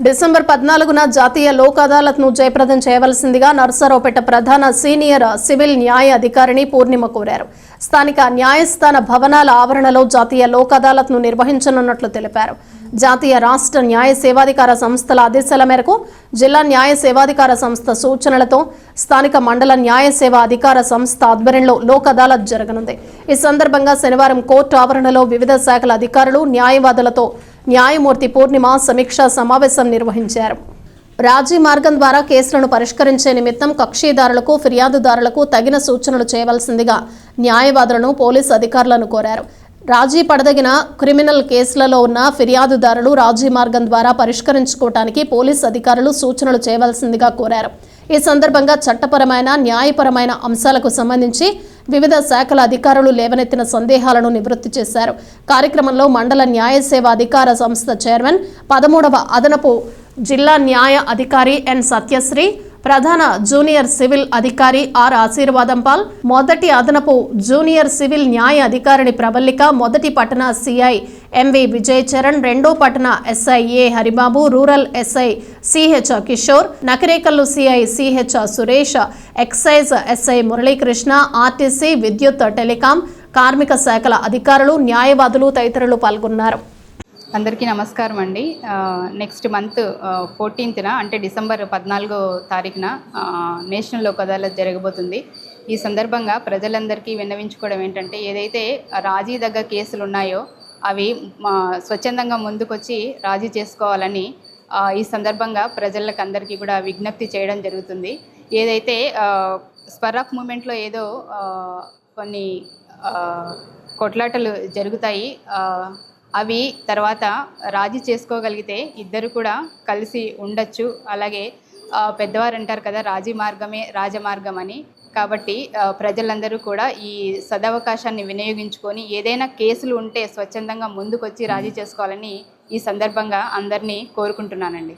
December పద్నాలుగున జాతీయ లోక్ అదాలత్ను జయప్రదం చేయవలసిందిగా నర్సరావుపేట ప్రధాన సీనియర్ సివిల్ న్యాయ అధికారిని పూర్ణిమ కోరారు. స్థానిక న్యాయస్థాన భవనాల ఆవరణలో జాతీయ లోక్ అదాలత్ను నిర్వహించనున్నట్లు తెలిపారు. జాతీయ రాష్ట్ర న్యాయ సేవాధికార సంస్థల ఆదేశాల మేరకు జిల్లా న్యాయ సేవాధికార సంస్థ సూచనలతో స్థానిక మండల న్యాయ సేవా అధికార సంస్థ ఆధ్వర్యంలో లోక్ అదాలత్ జరగనుంది. ఈ సందర్భంగా శనివారం కోర్టు ఆవరణలో వివిధ శాఖల అధికారులు న్యాయవాదులతో న్యాయమూర్తి పూర్ణిమ సమీక్షా సమావేశం నిర్వహించారు. రాజీ మార్గం ద్వారా కేసులను పరిష్కరించే నిమిత్తం కక్షిదారులకు ఫిర్యాదుదారులకు తగిన సూచనలు చేయవలసిందిగా న్యాయవాదులను పోలీసు అధికారులను కోరారు. రాజీ పడదగిన క్రిమినల్ కేసులలో ఉన్న ఫిర్యాదుదారులు రాజీ మార్గం ద్వారా పరిష్కరించుకోవటానికి పోలీసు అధికారులు సూచనలు చేయవలసిందిగా కోరారు. ఈ సందర్భంగా చట్టపరమైన న్యాయపరమైన అంశాలకు సంబంధించి వివిధ శాఖల అధికారులు లేవనెత్తిన సందేహాలను నివృత్తి చేశారు. కార్యక్రమంలో మండల న్యాయ సేవ అధికార సంస్థ చైర్మన్ పదమూడవ అదనపు జిల్లా న్యాయ అధికారి ఎన్ సత్యశ్రీ ప్రధాన జూనియర్ సివిల్ అధికారి ఆర్ ఆశీర్వాదం పాల్. మొదటి అదనపు జూనియర్ సివిల్ న్యాయ అధికారిని ప్రబల్లిక మొదటి పట్టణ సిఐ ఎంవి విజయ్ చరణ్ రెండో పట్టణ SI A Haribabu rural SI CH Kishore Nakrekal CI CH Suresh excise SI Muralikrishna RTC విద్యుత్ టెలికాం కార్మిక శాఖల అధికారులు న్యాయవాదులు తదితరులు పాల్గొన్నారు. అందరికీ నమస్కారం అండి. నెక్స్ట్ మంత్ ఫోర్టీన్త్న అంటే డిసెంబర్ పద్నాలుగో తారీఖున నేషనల్ లోక్ అదాలత్ జరగబోతుంది. ఈ సందర్భంగా ప్రజలందరికీ విన్నవించుకోవడం ఏంటంటే ఏదైతే రాజీ దగ్గర కేసులు ఉన్నాయో అవి మా స్వచ్ఛందంగా ముందుకొచ్చి రాజీ చేసుకోవాలని ఈ సందర్భంగా ప్రజలకు అందరికీ కూడా విజ్ఞప్తి చేయడం జరుగుతుంది. ఏదైతే స్పర్ ఆఫ్ మూమెంట్లో ఏదో కొన్ని కొట్లాటలు జరుగుతాయి అవి తర్వాత రాజీ చేసుకోగలిగితే ఇద్దరు కూడా కలిసి ఉండొచ్చు. అలాగే పెద్దవారు అంటారు కదా రాజీ మార్గమే రాజమార్గం అని. కాబట్టి ప్రజలందరూ కూడా ఈ సదవకాశాన్ని వినియోగించుకొని ఏదైనా కేసులు ఉంటే స్వచ్ఛందంగా ముందుకొచ్చి రాజీ చేసుకోవాలని ఈ సందర్భంగా అందరినీ కోరుకుంటున్నానండి.